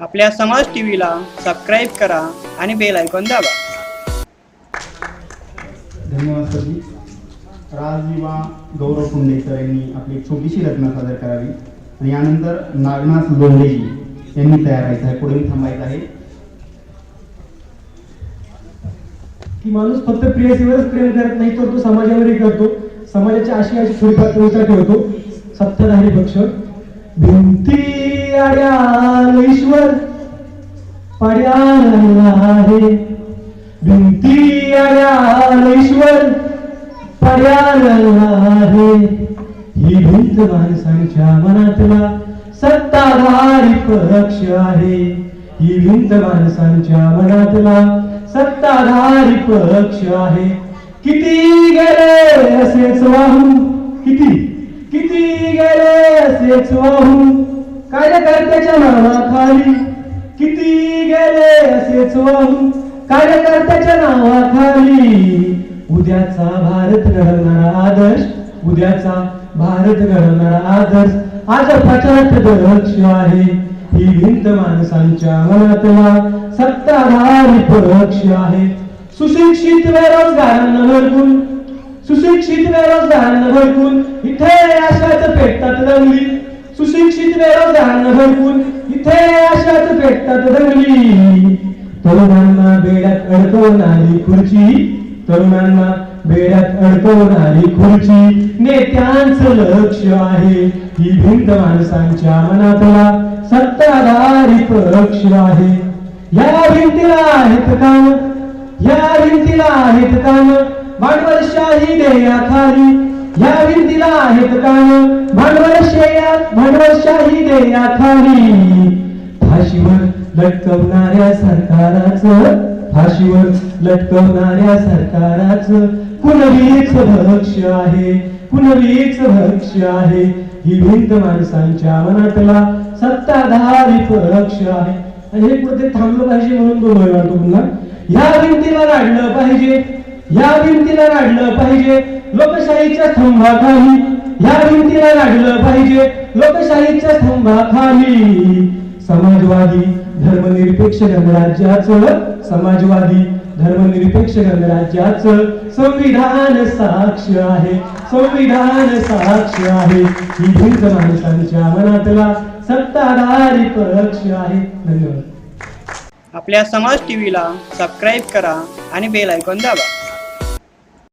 आपल्या समाज टीव्हीला सबस्क्राईब करा आणि बेल ऐकून दाबा. धन्यवाद सर राजविवा गौरव कुंडेकर यांनी आपली छोटीशी रचना सादर करावी. आणि यानंतर नागनाथ लोंढेजी यांनी तयार व्हायचं आहे. पुढे थांबायचं आहे. की माणूस फक्त प्रेयसीवरच प्रेम करत नाही तर तो समाजावरही करतो. समाजाच्या अशी अशी थोडीफार कविता ठेवतो सत्ताधारी पक्ष. भिंती आड्याल ईश्वर पाड्याला आहे. भिंती आड्याल ईश्वर पाड्याला आहे. ही भिंत माणसांच्या मनातला सत्ताधारी पक्ष आहे. ही भिंत माणसांच्या मनातला सत्ताधारी पक्ष आहे. किती गेले असेच वाहून? किती? किती गेले असेच वाहून? कार्यकर्त्याच्या नावाखाली? किती गेले असेच वाहून कार्यकर्त्याच्या नावाखाली? उद्याचा भारत घडवणारा आदर्श उद्याचा भारत घडवणारा आदर्श. आज पचात दक्ष आहे. ही भिंत माणसांच्या मनातला सत्ताधारी पक्ष आहे. सुशिक्षित बेरोजगारांना भरपूर सुशिक्षित बेरोजगारांना भरपूर. इथे अशाच पेटतात रंगली सुशिक्षित बेरोजगारांना भरपूर इथे अशाच भेटतात दंगली. तरुणांना बेड्यात अडकवणारी खुर्ची. तरुणांना बेड्यात अडकवणारी खुर्ची. नेत्यांचं लक्ष आहे. ही भिंत माणसांच्या मनातला सत्ताधारी पक्ष आहे. या भिंतीला आहेत काम. या भिंतीला आहेत काम. भांडवलशाही देयाखाली या भिंतीला आहेत कान काम भांडवलशाही देया खाली फाशीवर लटकवणाऱ्या सरकाराचं फाशीवर लटकवणाऱ्या सरकाराचं कुणवीच भक्ष आहे कुणवीच भक्ष आहे. ही भिंत माणसांच्या मनातला सत्ताधारी पक्ष आहे. आणि हे कुठे थांबलं पाहिजे म्हणून तो भय वाटतो पुन्हा? ह्या भिंतीला काढलं पाहिजे. या भिंतीला काढलं पाहिजे. लोकशाहीच्या स्तंभाखाली या भिंतीला काढलं पाहिजे. लोकशाहीच्या स्तंभाखाली समाजवादी धर्मनिरपेक्ष गणराज्याचं समाजवादी धर्मनिरपेक्ष गणराज्याचं संविधान साक्ष आहे. संविधान साक्ष आहे. ही भिंत माणसांच्या मनातला सत्ताधारी पक्ष आहे. धन्यवाद. आपल्या समाज टीव्हीला सबस्क्राईब करा आणि बेल ऐकून दाबा.